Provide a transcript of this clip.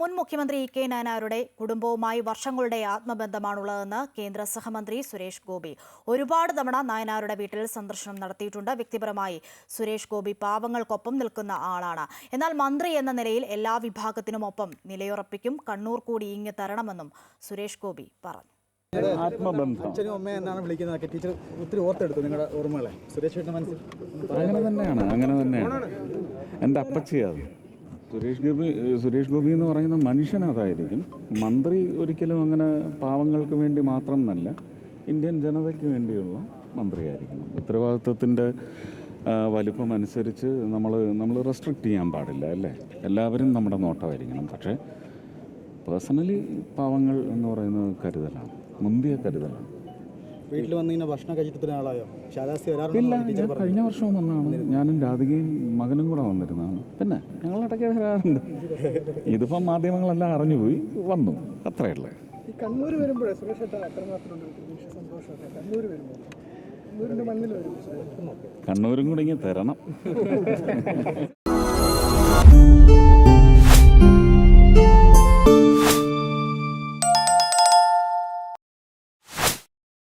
മുൻ മുഖ്യമന്ത്രി E K നാനാരുടെ കുടുംബവുമായി വർഷങ്ങളുടെ ആത്മബന്ധമാണുള്ളതെന്ന് കേന്ദ്ര സഹമന്ത്രി സുരേഷ് ഗോപി. ഒരുപാട് തവണ നായനാരുടെ വീട്ടിൽ സന്ദർശനം നടത്തിയിട്ടുണ്ട്. വ്യക്തിപരമായി സുരേഷ് ഗോപി പാവങ്ങൾക്കൊപ്പം നിൽക്കുന്ന ആളാണ്. എന്നാൽ മന്ത്രി എന്ന നിലയിൽ എല്ലാ വിഭാഗത്തിനുമൊപ്പം നിലയുറപ്പിക്കും കണ്ണൂർ കൂടി ഇങ്ങ് തരണമെന്നും സുരേഷ് ഗോപി പറഞ്ഞു. ആത്മബന്ധം. അച്ഛനും അമ്മയും എന്നാണ് വിളിക്കുന്നതൊക്കെ ടീച്ചർ ഒത്തിരി ഓർത്തെടുത്തു നിങ്ങളുടെ ഓർമ്മകളെ. സുരേഷ് മനസ്സിൽ. അങ്ങനെ തന്നെയാണ് അങ്ങനെ തന്നെയാണ്. എന്റെ അപ്പച്ചിയത് സുരേഷ് ഗോപി സുരേഷ് ഗോപി എന്ന് പറയുന്ന മനുഷ്യൻ അതായിരിക്കും. മന്ത്രി ഒരിക്കലും അങ്ങനെ പാവങ്ങൾക്ക് വേണ്ടി മാത്രം എന്നല്ല ഇന്ത്യൻ ജനതയ്ക്ക് വേണ്ടിയുള്ള മന്ത്രിയായിരിക്കണം. ഉത്തരവാദിത്വത്തിന്റെ വലിപ്പം അനുസരിച്ച് നമ്മൾ നമ്മൾ റെസ്ട്രിക്റ്റ് ചെയ്യാൻ പാടില്ല അല്ലേ? എല്ലാവരും നമ്മുടെ നോട്ടമായിരിക്കണം. പക്ഷേ പേഴ്സണലി പാവങ്ങൾ എന്ന് പറയുന്നത് കരുതലാണ് മുന്തിയ കരുതലാണ്. വീട്ടിൽ വന്ന് ഇങ്ങനെ ഭക്ഷണം കഴിച്ചിട്ട് ആളായോ? ഇല്ല വരാറുണ്ടോ ഞാൻ കഴിഞ്ഞ വർഷം വന്നാണ് ഞാനും രാധികയും മകനും കൂടെ വന്നിരുന്നതാണ്. പിന്നെ ഞങ്ങൾ ഇടയ്ക്ക് വരാറുണ്ട്. ഇതിപ്പം മാധ്യമങ്ങളെല്ലാം അറിഞ്ഞുപോയി വന്നു. അത്രയല്ലേ കണ്ണൂർ വരുമ്പോഴേ സുരേഷ് പ്രതീക്ഷ സന്തോഷമൊക്കെ. കണ്ണൂർ വരുമ്പോൾ കണ്ണൂരും കൂടി ഇങ്ങനെ തരണം.